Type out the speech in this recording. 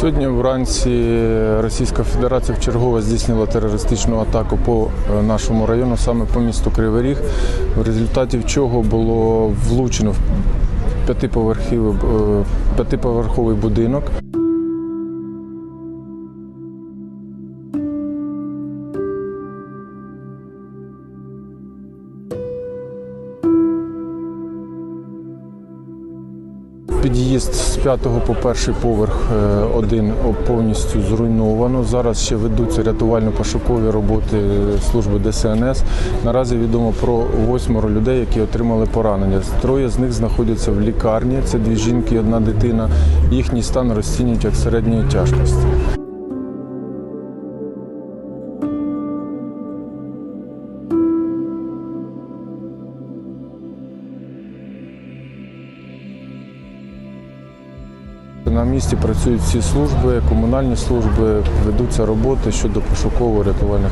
Сьогодні вранці Російська Федерація вчергове здійснила терористичну атаку по е, нашому району, саме по місту Кривий Ріг, в результаті чого було влучено в е, п'ятиповерховий будинок. Під'їзд з п'ятого по перший поверх е, один повністю зруйновано. Зараз ще ведуться рятувально-пошукові роботи служби ДСНС. Наразі відомо про восьмеро людей, які отримали поранення. Троє з них знаходяться в лікарні. Це дві жінки і одна дитина. Їхній стан розцінюють як середньої тяжкості. На місці працюють всі служби, комунальні служби, ведуться роботи щодо пошуково-рятувальних